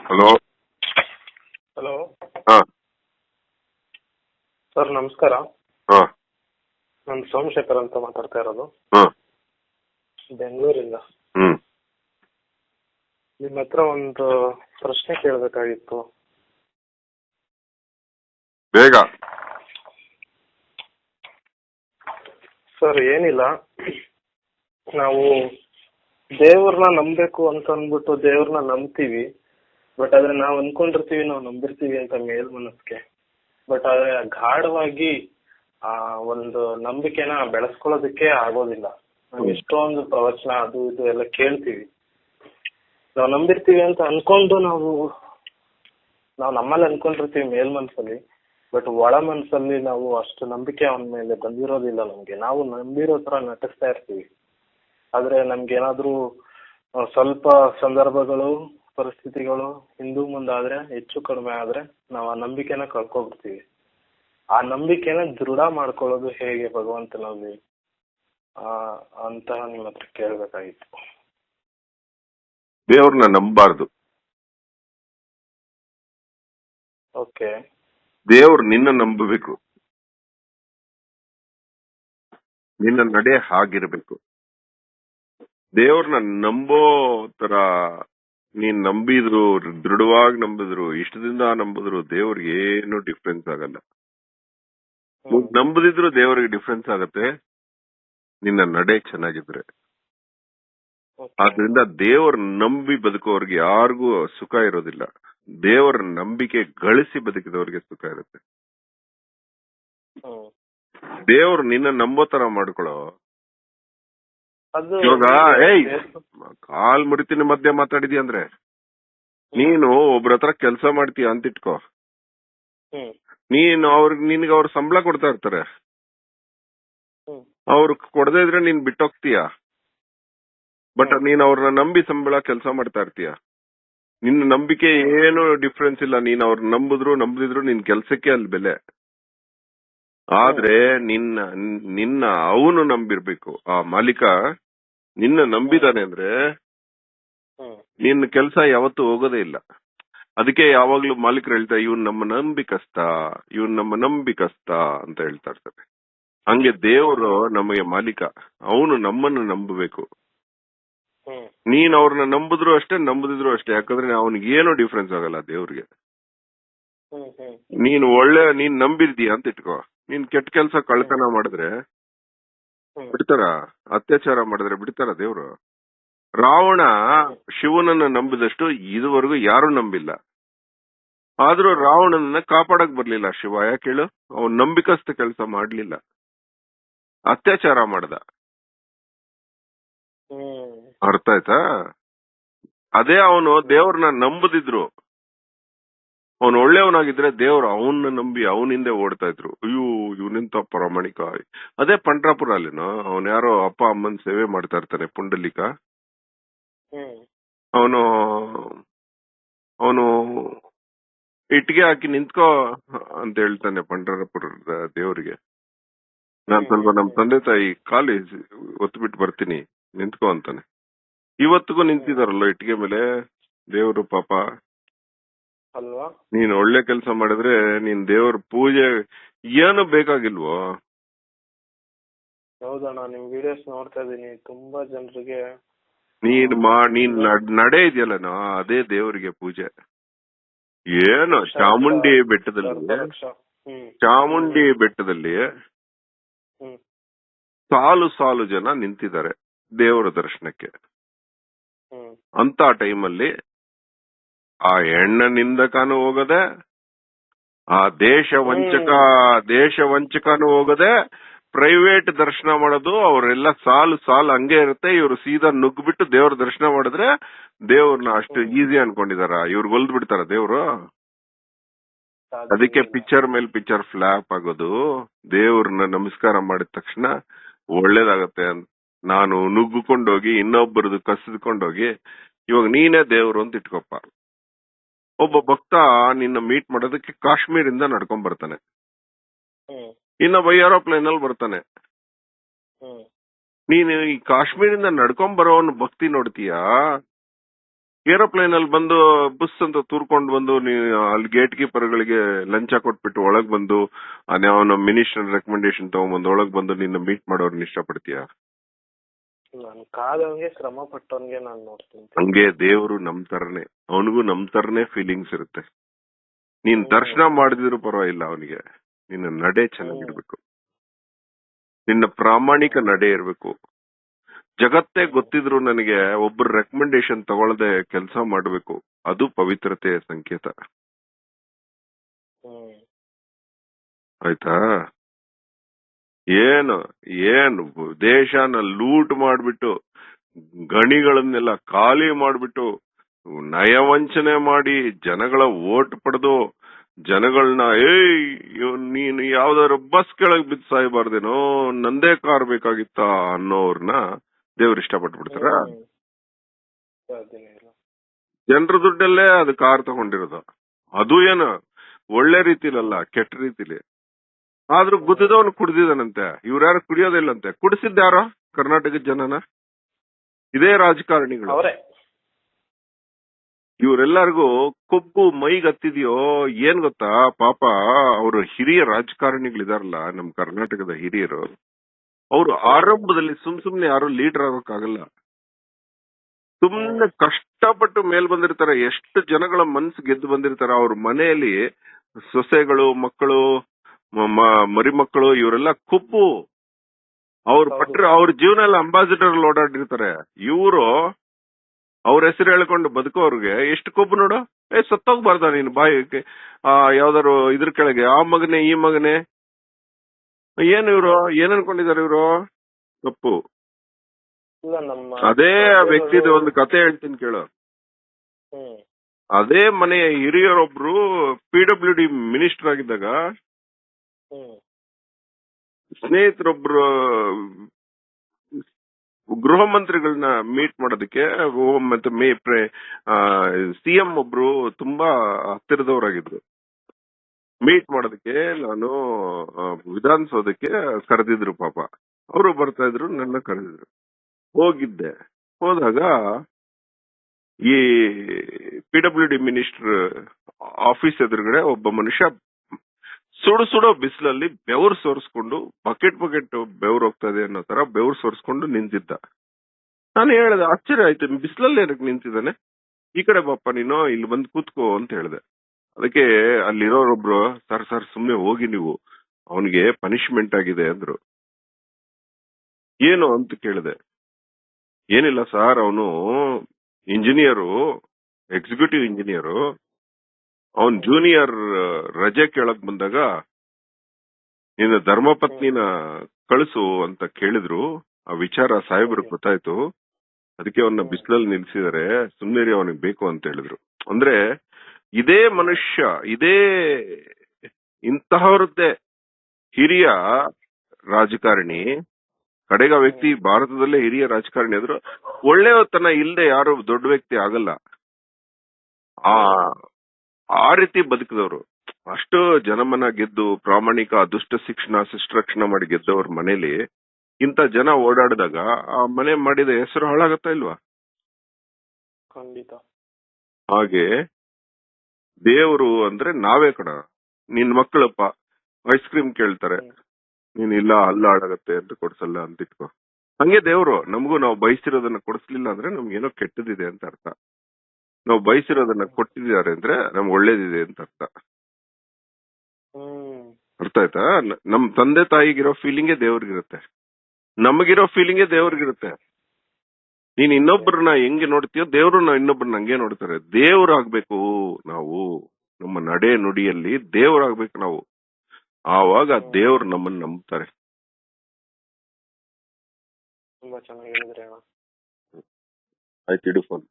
Hello. Hello. ಹಾ. Sir ನಮಸ್ಕಾರ. ಹಾ. ನಾನು ಸೋಮಶೇಖರ್ ಅಂತ ಮಾತಾಡ್ತಾ ಇರೋದು. ಹಾ. ಬೆಂಗಳೂರಿಂದ. ಹ್ಮ್. ನಿಮ್ಮ ಹತ್ರ ಒಂದು ಪ್ರಶ್ನೆ ಕೇಳಬೇಕಾಗಿತ್ತು. ಬೇಗ. ಸರ್ ಏನಿಲ್ಲ. ನಾವು ದೇವ್ರನ್ನ ನಂಬಬೇಕು ಅಂತ ಅಂದ್ಬಿಟ್ಟು ದೇವ್ರನ್ನ ನಂಬ್ತೀವಿ. ಬಟ್ ಆದ್ರೆ ನಾವು ಅನ್ಕೊಂಡಿರ್ತೀವಿ ನಾವು ನಂಬಿರ್ತೀವಿ ಅಂತ ಮೇಲ್ ಮೇಲ್ಮನಸ್ಗೆ ಬಟ್ ಆದ್ರೆ ಗಾಢವಾಗಿ ಆ ಒಂದು ನಂಬಿಕೆನ ಬೆಳೆಸ್ಕೊಳ್ಳೋದಕ್ಕೆ ಆಗೋದಿಲ್ಲ. ನಾವ್ ಎಷ್ಟೊಂದು ಪ್ರವಚನ ಅದು ಇದು ಎಲ್ಲ ಕೇಳ್ತೀವಿ. ನಾವ್ ನಂಬಿರ್ತೀವಿ ಅಂತ ಅನ್ಕೊಂಡು ನಾವು ನಾವ್ ನಮ್ಮಲ್ಲಿ ಅನ್ಕೊಂಡಿರ್ತೀವಿ ಮೇಲ್ ಮನ್ಸಲ್ಲಿ ಬಟ್ ಒಳ ಮನಸ್ಸಲ್ಲಿ ನಾವು ಅಷ್ಟು ನಂಬಿಕೆ ಅವನ ಮೇಲೆ ಬಂದಿರೋದಿಲ್ಲ ನಮ್ಗೆ. ನಾವು ನಂಬಿರೋ ತರ ನಟಿಸ್ತಾ ಇರ್ತೀವಿ. ಆದ್ರೆ ನಮ್ಗೆ ಏನಾದ್ರೂ ಸ್ವಲ್ಪ ಸಂದರ್ಭಗಳು ಪರಿಸ್ಥಿತಿಗಳು ಹಿಂದೂ ಮುಂದಾದ್ರೆ ಹೆಚ್ಚು ಕಡಿಮೆ ಆದ್ರೆ ನಾವು ಆ ನಂಬಿಕೆನ ಕಳ್ಕೊಬಿಡ್ತೀವಿ ಆ ನಂಬಿಕೆನ ದೃಢ ಮಾಡ್ಕೊಳ್ಳೋದು ಹೇಗೆ ಭಗವಂತನಲ್ಲಿ ಆ ಅಂತ ನಿಮ್ಮ ಹತ್ರ ಕೇಳ್ಬೇಕಾಗಿತ್ತು. ದೇವ್ರನ್ನ ನಂಬಾರ್ದು ಓಕೆ. ದೇವ್ರು ನಿನ್ನ ನಂಬಬೇಕು. ನಿನ್ನ ನಡೆ ಹಾಗಿರ್ಬೇಕು. ದೇವ್ರನ್ನ ನಂಬೋ ತರ ನೀನ್ ನಂಬಿದ್ರು ದೃಢವಾಗಿ ನಂಬಿದ್ರು ಇಷ್ಟದಿಂದ ನಂಬಿದ್ರು ದೇವ್ರಿಗೆ ಏನು ಡಿಫ್ರೆನ್ಸ್ ಆಗಲ್ಲ. ನಂಬದಿದ್ರು ದೇವ್ರಿಗೆ ಡಿಫ್ರೆನ್ಸ್ ಆಗತ್ತೆ. ನಿನ್ನ ನಡೆ ಚೆನ್ನಾಗಿದ್ರೆ. ಆದ್ರಿಂದ ದೇವರ ನಂಬಿ ಬದುಕೋರ್ಗೆ ಯಾರಿಗೂ ಸುಖ ಇರೋದಿಲ್ಲ. ದೇವರ ನಂಬಿಕೆ ಗಳಿಸಿ ಬದುಕಿದವ್ರಿಗೆ ಸುಖ ಇರುತ್ತೆ. ದೇವ್ರು ನಿನ್ನ ನಂಬೋ ತರ ಮಾಡ್ಕೊಳ್ಳೋ ಅದು ಇವಾಗ ಏಯ್ ಕಾಲ್ ಮುರಿತೀನಿ ಮಧ್ಯೆ ಮಾತಾಡಿದಿ ಅಂದ್ರೆ. ನೀನು ಒಬ್ರ ಹತ್ರ ಕೆಲಸ ಮಾಡ್ತೀಯ ಅಂತ ಇಟ್ಕೋ ನೀನು ಅವ್ರಿಗೆ ನಿನ್ಗೆ ಅವ್ರ ಸಂಬಳ ಕೊಡ್ತಾ ಇರ್ತಾರೆ. ಅವ್ರು ಕೊಡದೇ ಇದ್ರೆ ನೀನ್ ಬಿಟ್ಟೋಗ್ತೀಯ. ಬಟ್ ನೀನ್ ಅವ್ರನ್ನ ನಂಬಿ ಸಂಬಳ ಕೆಲಸ ಮಾಡ್ತಾ ಇರ್ತೀಯ. ನಿನ್ನ ನಂಬಿಕೆ ಏನು ಡಿಫ್ರೆನ್ಸ್ ಇಲ್ಲ. ನೀನ್ ಅವ್ರ ನಂಬಿದ್ರು ನಂಬದಿದ್ರು ನಿನ್ ಕೆಲ್ಸಕ್ಕೆ ಅಲ್ಲಿ ಬೆಲೆ. ಆದ್ರೆ ನಿನ್ನ ನಿನ್ನ ಅವನು ನಂಬಿರ್ಬೇಕು. ಆ ಮಾಲೀಕ ನಿನ್ನ ನಂಬಿದಾನೆ ಅಂದ್ರೆ ನಿನ್ನ ಕೆಲಸ ಯಾವತ್ತು ಹೋಗೋದೇ ಇಲ್ಲ. ಅದಕ್ಕೆ ಯಾವಾಗ್ಲೂ ಮಾಲೀಕರು ಹೇಳ್ತಾ ಇವ್ನ್ ನಮ್ಮ ನಂಬಿಕಸ್ತ ಇವ್ನ್ ನಮ್ಮ ನಂಬಿಕಸ್ತ ಅಂತ ಹೇಳ್ತಾ ಇರ್ತಾರೆ. ಹಂಗೆ ದೇವರು ನಮಗೆ ಮಾಲೀಕ. ಅವನು ನಮ್ಮನ್ನ ನಂಬಬೇಕು. ನೀನ್ ಅವ್ರನ್ನ ನಂಬಿದ್ರು ಅಷ್ಟೇ ನಂಬದಿದ್ರು ಅಷ್ಟೇ. ಯಾಕಂದ್ರೆ ಅವನಿಗೆ ಏನು ಡಿಫ್ರೆನ್ಸ್ ಆಗಲ್ಲ ದೇವ್ರಿಗೆ. ನೀನ್ ಒಳ್ಳೆ ನೀನ್ ನಂಬಿರ್ದೀಯ ಅಂತ ಇಟ್ಕೋ. ನೀನ್ ಕೆಟ್ಟ ಕೆಲ್ಸ ಕಳ್ತನ ಮಾಡಿದ್ರೆ ಬಿಡ್ತಾರ ಅತ್ಯಾಚಾರ ಮಾಡಿದ್ರೆ ಬಿಡ್ತಾರ ದೇವ್ರು. ರಾವಣ ಶಿವನನ್ನ ನಂಬಿದಷ್ಟು ಇದುವರೆಗೂ ಯಾರು ನಂಬಿಲ್ಲ. ಆದ್ರೂ ರಾವಣನನ್ನ ಕಾಪಾಡಕ್ ಬರ್ಲಿಲ್ಲ ಶಿವ ಯಾಕೆ ಹೇಳು? ಅವನ್ ನಂಬಿಕಸ್ತ ಕೆಲಸ ಮಾಡ್ಲಿಲ್ಲ. ಅತ್ಯಾಚಾರ ಮಾಡ್ದ. ಅರ್ಥ ಆಯ್ತಾ? ಅದೇ ಅವನು ದೇವ್ರನ್ನ ನಂಬದಿದ್ರು. ಅವನು ಒಳ್ಳೆಯವನಾಗಿದ್ರೆ ದೇವ್ರು ಅವನ್ನ ನಂಬಿ ಅವನಿಂದೆ ಓಡ್ತಾ ಇದ್ರು. ಅಯ್ಯೋ ಇವನಿಂತ ಪ್ರಾಮಾಣಿಕ. ಅದೇ ಪಂಡ್ರಾಪುರ ಅಲ್ಲಿನೋ ಅವನ್ ಯಾರೋ ಅಪ್ಪ ಅಮ್ಮನ್ ಸೇವೆ ಮಾಡ್ತಾ ಇರ್ತಾನೆ ಪುಂಡಲಿಕ. ಅವನು ಅವನು ಇಟ್ಟಿಗೆ ಹಾಕಿ ನಿಂತ್ಕೋ ಅಂತ ಹೇಳ್ತಾನೆ ಪಂಡ್ರಾಪುರ ದೇವರಿಗೆ. ನಾನ್ ಸ್ವಲ್ಪ ನಮ್ ತಂದೆ ತಾಯಿ ಕಾಲೇಜ್ ಒತ್ಬಿಟ್ಟು ಬರ್ತೀನಿ ನಿಂತ್ಕೋ ಅಂತಾನೆ. ಇವತ್ತಿಗೂ ನಿಂತಿದಾರಲ್ಲ ಇಟ್ಟಿಗೆ ಮೇಲೆ? ದೇವರು ಪಾಪ. ಅಲ್ವಾ? ನೀನ್ ಒಳ್ಳೆ ಕೆಲಸ ಮಾಡಿದ್ರೆ ನೀನ್ ದೇವ್ರ ಪೂಜೆ ಏನು ಬೇಕಾಗಿಲ್ವೋ? ಹೌದಣ್ಣ ನಿಮ್ ವಿಡಿಯೋಸ್ ನೋಡ್ತಾ ಇದೀನಿ. ತುಂಬಾ ಜನರಿಗೆ ನೀನ್ ಮಾ ನೀನ್ ನಡೆ ಇದೆಯಲ್ಲನೋ ಅದೇ ದೇವರಿಗೆ ಪೂಜೆ. ಏನು ಚಾಮುಂಡಿ ಬೆಟ್ಟದಲ್ಲಿ. ಚಾಮುಂಡಿ ಬೆಟ್ಟದಲ್ಲಿ ಸಾಲು ಸಾಲು ಜನ ನಿಂತಿದ್ದಾರೆ ದೇವರ ದರ್ಶನಕ್ಕೆ. ಅಂತ ಟೈಮಲ್ಲಿ ಆ ಹೆಣ್ಣ ನಿಂದಕನು ಹೋಗದೆ ಆ ದೇಶ ವಂಚಕ ದೇಶ ವಂಚಕನು ಹೋಗದೆ ಪ್ರೈವೇಟ್ ದರ್ಶನ ಮಾಡೋದು ಅವರೆಲ್ಲ ಸಾಲು ಸಾಲು ಹಂಗೆ ಇರುತ್ತೆ. ಇವರು ಸೀದಾ ನುಗ್ಬಿಟ್ಟು ದೇವ್ರ ದರ್ಶನ ಮಾಡಿದ್ರೆ ದೇವ್ರನ್ನ ಅಷ್ಟು ಈಸಿ ಅನ್ಕೊಂಡಿದಾರ. ಇವ್ರು ಹೊಲ್ದ್ ಬಿಡ್ತಾರ ದೇವ್ರು. ಅದಕ್ಕೆ. ಪಿಕ್ಚರ್ ಮೇಲೆ ಪಿಕ್ಚರ್ ಫ್ಲಾಪ್ ಆಗೋದು. ದೇವ್ರನ್ನ ನಮಸ್ಕಾರ ಮಾಡಿದ ತಕ್ಷಣ ಒಳ್ಳೇದಾಗತ್ತೆ ಅಂತ ನಾನು ನುಗ್ಗುಕೊಂಡೋಗಿ ಇನ್ನೊಬ್ಬರದು ಕಸಿದ್ಕೊಂಡೋಗಿ ಇವಾಗ ನೀನೇ ದೇವ್ರು ಅಂತ ಇಟ್ಕೊಪ್ಪ. ಒಬ್ಬ ಭಕ್ತ ನಿನ್ನ ಮೀಟ್ ಮಾಡೋದಕ್ಕೆ ಕಾಶ್ಮೀರಿಂದ ನಡ್ಕೊಂಡ್ ಬರ್ತಾನೆ. ಇನ್ನೊಬ್ಬ ಏರೋಪ್ಲೇನ್ ಅಲ್ಲಿ ಬರ್ತಾನೆ. ನೀನು ಈ ಕಾಶ್ಮೀರಿಂದ ನಡ್ಕೊಂಡ್ ಬರೋನ್ ಭಕ್ತಿ ನೋಡ್ತೀಯಾ? ಏರೋಪ್ಲೇನ್ ಅಲ್ಲಿ ಬಂದು ಬಸ್ ಅಂತ ತೂರ್ಕೊಂಡು ಬಂದು ನೀ ಅಲ್ಲಿ ಗೇಟ್ ಕೀಪರ್ ಗಳಿಗೆ ಲಂಚ ಕೊಟ್ಬಿಟ್ಟು ಒಳಗ್ ಬಂದು ಅವನ ಮಿನಿಸ್ಟರ್ ರೆಕಮೆಂಡೇಶನ್ ತಗೊಂಡ್ಬಂದು ಒಳಗ್ ಬಂದು ನಿನ್ನ ಮೀಟ್ ಮಾಡೋರ್ನ ಇಷ್ಟಪಡ್ತೀಯ? ನಾನು ಶ್ರಮ ಪಟ್ಟವನ್ಗೆ ನಾನು ನೋಡ್ತೀನಿ. ಹಂಗೆ ದೇವರು ನಮ್ ತರನೇ ಅವನಿಗೂ ನಮ್ ತರನೇ ಫೀಲಿಂಗ್ಸ್ ಇರುತ್ತೆ. ನೀನ್ ದರ್ಶನ ಮಾಡಿದ್ರು ಪರವಾಗಿಲ್ಲ ಅವನಿಗೆ. ನಿನ್ನ ನಡೆ ಚೆನ್ನಾಗಿರ್ಬೇಕು. ನಿನ್ನ ಪ್ರಾಮಾಣಿಕ ನಡೆ ಇರ್ಬೇಕು. ಜಗತ್ತೇ ಗೊತ್ತಿದ್ರು ನನಗೆ ಒಬ್ರು ರೆಕಮೆಂಡೇಶನ್ ತಗೊಳ್ಳದೆ ಕೆಲಸ ಮಾಡ್ಬೇಕು. ಅದು ಪವಿತ್ರತೆಯ ಸಂಕೇತ. ಆಯ್ತಾ? ಏನು ಏನು ದೇಶನ ಲೂಟ್ ಮಾಡ್ಬಿಟ್ಟು ಗಣಿಗಳನ್ನೆಲ್ಲ ಖಾಲಿ ಮಾಡ್ಬಿಟ್ಟು ನಯವಂಚನೆ ಮಾಡಿ ಜನಗಳ ಓಟ್ ಪಡೆದು ಜನಗಳನ್ನ ಏಯ್ ನೀನು ಯಾವ್ದಾದ್ರು ಬಸ್ ಕೆಳಗೆ ಬಿದ್ದು ಸಾಯ್ಬಾರ್ದೇನೋ ನಂದೇ ಕಾರ್ ಬೇಕಾಗಿತ್ತ ಅನ್ನೋರ್ನ ದೇವ್ರು ಇಷ್ಟಪಟ್ಬಿಡ್ತಾರ ಜನರ ದುಡ್ಡಲ್ಲೇ ಅದು ಕಾರ್ ತಗೊಂಡಿರೋದು. ಅದು ಏನು ಒಳ್ಳೆ ರೀತಿಲಲ್ಲ ಕೆಟ್ಟ ರೀತಿಲಿ. ಆದ್ರೂ ಗುದ್ದದವನು ಕುಡ್ದಿದಾನಂತೆ. ಇವ್ರ್ಯಾರು ಕುಡಿಯೋದಿಲ್ಲಂತೆ. ಕುಡಿಸಿದ್ದಾರ ಕರ್ನಾಟಕದ ಜನನ? ಇದೇ ರಾಜಕಾರಣಿಗಳು. ಅವರೇ. ಇವರೆಲ್ಲರಿಗೂ ಕೊಬ್ಬು ಮೈಗ್ ಹತ್ತಿದ್ಯೋ ಏನ್ ಗೊತ್ತಾ? ಪಾಪ ಅವರು ಹಿರಿಯ ರಾಜಕಾರಣಿಗಳಿದಾರಲ್ಲ ನಮ್ ಕರ್ನಾಟಕದ ಹಿರಿಯರು. ಅವರು ಆರಂಭದಲ್ಲಿ ಸುಮ್ ಸುಮ್ನೆ ಯಾರು ಲೀಡರ್ ಆಗೋಕ್ಕಾಗಲ್ಲ. ಸುಮ್ನೆ ಕಷ್ಟಪಟ್ಟು ಮೇಲ್ ಬಂದಿರ್ತಾರೆ ಎಷ್ಟು ಜನಗಳ ಮನ್ಸು ಗೆದ್ದು ಬಂದಿರ್ತಾರೆ ಅವ್ರ ಮನೆಯಲ್ಲಿ ಸೊಸೆಗಳು ಮಕ್ಕಳು ಮರಿಮಕ್ಕಳು ಇವರೆಲ್ಲ ಕುಪ್ಪು. ಅವ್ರ. ಪಟ್ರ ಅವ್ರ ಜೀವನ ಎಲ್ಲ ಅಂಬಾಸಿಡರ್ ಓಡಾಡಿರ್ತಾರೆ. ಇವರು ಅವ್ರ ಹೆಸರು ಹೇಳ್ಕೊಂಡು ಬದುಕೋರ್ಗೆ ಎಷ್ಟು ಕೊಬ್ಬು ನೋಡು? ಏ ಸತ್ತೋಗ್ಬಾರ್ದ ನೀನು ಬಾಯಿ ಆ ಯಾವ್ದಾರು ಇದ್ರ ಕೆಳಗೆ ಆ ಮಗನೆ ಈ ಮಗನೆ. ಏನ್ ಇವ್ರು? ಏನ್ ಅನ್ಕೊಂಡಿದಾರೆ ಇವ್ರು? ತಪ್ಪು. ಅದೇ ಆ ವ್ಯಕ್ತಿದ ಒಂದು ಕತೆ ಹೇಳ್ತೀನಿ ಕೇಳು. ಅದೇ ಮನೆಯ ಹಿರಿಯರೊಬ್ರು ಪಿ ಡಬ್ಲ್ಯೂ ಡಿ ಮಿನಿಸ್ಟರ್ ಆಗಿದ್ದಾಗ ಸ್ನೇಹಿತರೊಬ್ರು, ಗೃಹ ಮಂತ್ರಿಗಳನ್ನ ಮೀಟ್ ಮಾಡೋದಕ್ಕೆ, ಹೋಮ್ ಮತ್ತೆ ಮೇ ಸಿಎಂ ಒಬ್ರು ತುಂಬಾ ಹತ್ತಿರದವರಾಗಿದ್ರು. ಮೀಟ್ ಮಾಡೋದಕ್ಕೆ ನಾನು ವಿಧಾನಸೌಧಕ್ಕೆ ಕರೆದಿದ್ರು ಪಾಪ. ಅವರು ಬರ್ತಾ ಇದ್ರು, ನನ್ನ ಕರೆದಿದ್ರು. ಹೋಗಿದ್ದೆ. ಹೋದಾಗ ಈ ಪಿಡಬ್ಲ್ಯೂ ಡಿ ಮಿನಿಸ್ಟರ್ ಆಫೀಸ್ ಎದುರುಗಡೆ ಒಬ್ಬ ಮನುಷ್ಯ ಸುಡು ಸುಡೋ ಬಿಸಿಲಲ್ಲಿ ಬೆವರು ಸೋರಿಸ್ಕೊಂಡು ಬಕೆಟ್ ಬಕೆಟ್ ಬೆವರು ಹೋಗ್ತಾ ಇದೆ ಅನ್ನೋ ತರ ಬೆವರು ಸೋರಿಸ್ಕೊಂಡು ನಿಂತಿದ್ದ. ನಾನು ಹೇಳಿದೆ, ಆಶ್ಚರ್ಯ ಆಯ್ತು, ಬಿಸಿಲಲ್ಲಿ ಏನಕ್ಕೆ ನಿಂತಿದ್ದಾನೆ? ಈ ಕಡೆ ಬಾಪ್ಪ, ನೀನು ಇಲ್ಲಿ ಬಂದು ಕೂತ್ಕೋ ಅಂತ ಹೇಳಿದೆ. ಅದಕ್ಕೆ ಅಲ್ಲಿರೋರೊಬ್ರು, ಸರ್ ಸರ್, ಸುಮ್ನೆ ಹೋಗಿ ನೀವು. ಅವನಿಗೆ ಪನಿಷ್ಮೆಂಟ್ ಆಗಿದೆ ಅಂದ್ರು. ಏನು? ಅಂತ ಕೇಳಿದೆ. ಏನಿಲ್ಲ ಸರ್, ಅವನು ಇಂಜಿನಿಯರು ಎಕ್ಸಿಕ್ಯೂಟಿವ್ ಇಂಜಿನಿಯರು ಅವನ್ ಜೂನಿಯರ್ ರಜೆ ಕೇಳಕ್ ಬಂದಾಗ ನಿನ್ನ ಧರ್ಮಪತ್ನಿನ ಕಳಿಸು ಅಂತ ಕೇಳಿದ್ರು. ಆ ವಿಚಾರ ಸಾಹೇಬ್ರಿಗೆ ಗೊತ್ತಾಯ್ತು. ಅದಕ್ಕೆ ಅವನ್ನ ಬಿಸಿಲಲ್ಲಿ ನಿಲ್ಸಿದರೆ. ಸುಮ್ಮನೆ ಅವನಿಗೆ ಬೇಕು ಅಂತ ಹೇಳಿದ್ರು. ಅಂದ್ರೆ ಇದೇ ಮನುಷ್ಯ ಇದೇ ಇಂತಹವರದ್ದೇ ಹಿರಿಯ ರಾಜಕಾರಣಿ ಕಡೆಗ ವ್ಯಕ್ತಿ ಭಾರತದಲ್ಲೇ ಹಿರಿಯ ರಾಜಕಾರಣಿ ಆದ್ರು ಒಳ್ಳೆಯತನ ಇಲ್ಲದೆ ಯಾರು ದೊಡ್ಡ ವ್ಯಕ್ತಿ ಆಗಲ್ಲ. ಆ ಆ ರೀತಿ ಬದುಕಿದವರು. ಅಷ್ಟು ಜನಮನ ಗೆದ್ದು ಪ್ರಾಮಾಣಿಕ ದುಷ್ಟ ಶಿಕ್ಷಣ ಶಿಷ್ಟರಕ್ಷಣ ಮಾಡಿ ಗೆದ್ದವ್ರ ಮನೇಲಿ ಇಂತ ಜನ ಓಡಾಡಿದಾಗ ಆ ಮನೆ ಮಾಡಿದ ಹೆಸರು ಹಾಳಾಗತ್ತಾ ಇಲ್ವಾ? ಖಂಡಿತ. ಹಾಗೆ ದೇವರು ಅಂದ್ರೆ ನಾವೇ ಕಣ. ನಿನ್ ಮಕ್ಕಳಪ್ಪ ಐಸ್ ಕ್ರೀಮ್ ಕೇಳ್ತಾರೆ. ನೀನ್ ಇಲ್ಲ ಅಲ್ಲ ಹಾಳಾಗತ್ತೆ ಅಂತ ಕೊಡ್ಸಲ್ಲ ಅಂತ ಇಟ್ಕೋ. ಹಂಗೆ ದೇವ್ರು ನಮಗೂ ನಾವು ಬಯಸಿರೋದನ್ನ ಕೊಡಿಸ್ಲಿಲ್ಲ ಅಂದ್ರೆ ನಮ್ಗೇನೋ ಕೆಟ್ಟದಿದೆ ಅಂತ ಅರ್ಥ. ನಾವು ಬಯಸಿರೋದನ್ನ ಕೊಟ್ಟಿದ್ದಾರೆ ಅಂದ್ರೆ ನಮ್ಗೆ ಒಳ್ಳೇದಿದೆ ಅಂತ ಅರ್ಥ. ಅರ್ಥ ಆಯ್ತಾ ನಮ್ ತಂದೆ ತಾಯಿಗಿರೋ ಫೀಲಿಂಗೇ ದೇವ್ರಿಗಿರುತ್ತೆ. ನಮಗಿರೋ ಫೀಲಿಂಗೇ ದೇವ್ರಿಗಿರುತ್ತೆ. ನೀನ್ ಇನ್ನೊಬ್ಬರನ್ನ ಹೆಂಗೆ ನೋಡ್ತೀಯೋ ದೇವ್ರನ್ನ ಇನ್ನೊಬ್ಬರನ್ನ ಹಂಗೆ ನೋಡ್ತಾರೆ. ದೇವ್ರಾಗ್ಬೇಕು ನಾವು. ನಮ್ಮ ನಡೆ ನುಡಿಯಲ್ಲಿ ದೇವ್ರಾಗ್ಬೇಕು ನಾವು. ಆವಾಗ ದೇವ್ರು ನಮ್ಮನ್ನ ನಂಬ್ತಾರೆ. ತುಂಬಾ ಚೆನ್ನಾಗಿ ಹೇಳಿದ್ರೆ ಆಯ್ತು ಇಡು ಫೋನ್